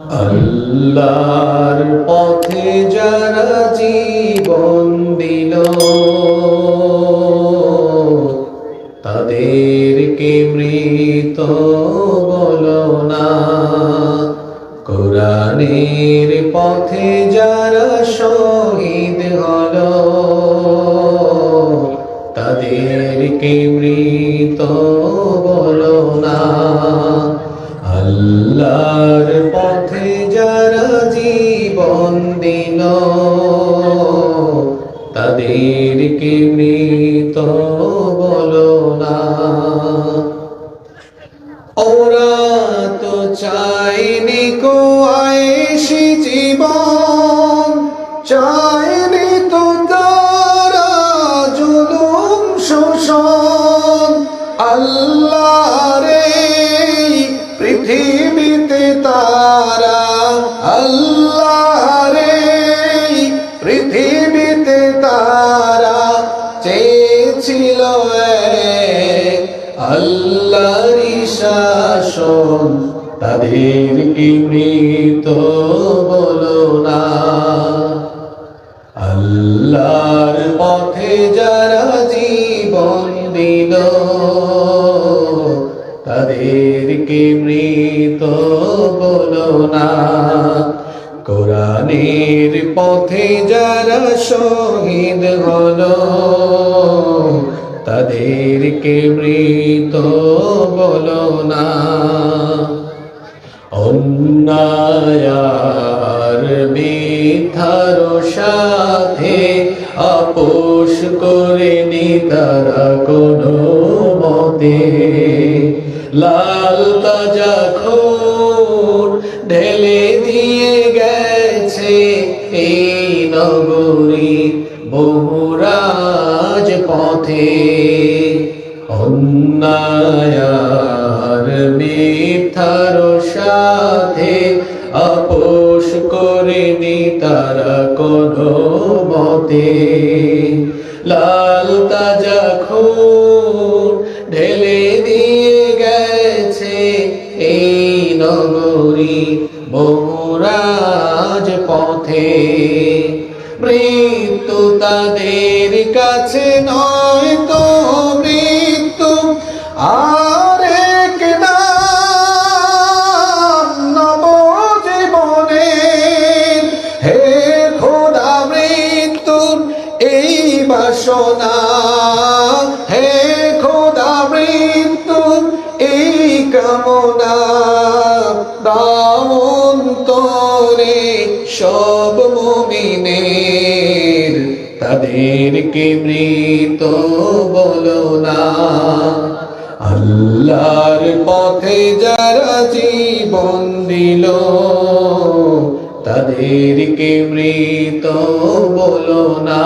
আল্লাহর পথে যারা জীবন দিল, তাদেরকে মৃত বলো না। কোরআনের পথে যারা শহীদ হল, তাদেরকে মৃত বলো না। আল্লাহর পথে যারা জীবন দিল, তাদেরকে মৃত বলো না। ওরা তো চায়নি কো আয়েশি জীবন চায়নি আল্লাহর শাসন তাদের কি মৃত বলো না। আল্লাহর পথে যারা জীবন দিল, তাদেরকে মৃত বলো না। কোরআনের পথে যারা শহীদ হলো তাদেরকে মৃত বলো না। অন্যায়ার মিথার সাথে আপোষ করে নি তারা কোনো মতে। লাল বহুরাজ পথে অন্যায়ার মিথ্যার সাথে আপোষ করেনি তারা কোনো মতে। লাল তাজা খুন ঢেলে দিয়ে গেছে এই নগরী বহুরাজ পথে মৃত্যু তাদের কাছে নয় তো মৃত্যু। আর এক নাম নবজীবনে, হে খোদা মৃত্যুর এই বাসনা। হে খোদা মৃত্যুর এই কামনা। দাম দামন্তরে সব মুমিনের তাদেরকে মৃত বলো না। আল্লাহর পথে যারা জীবন দিল তাদেরকে মৃত বলো না।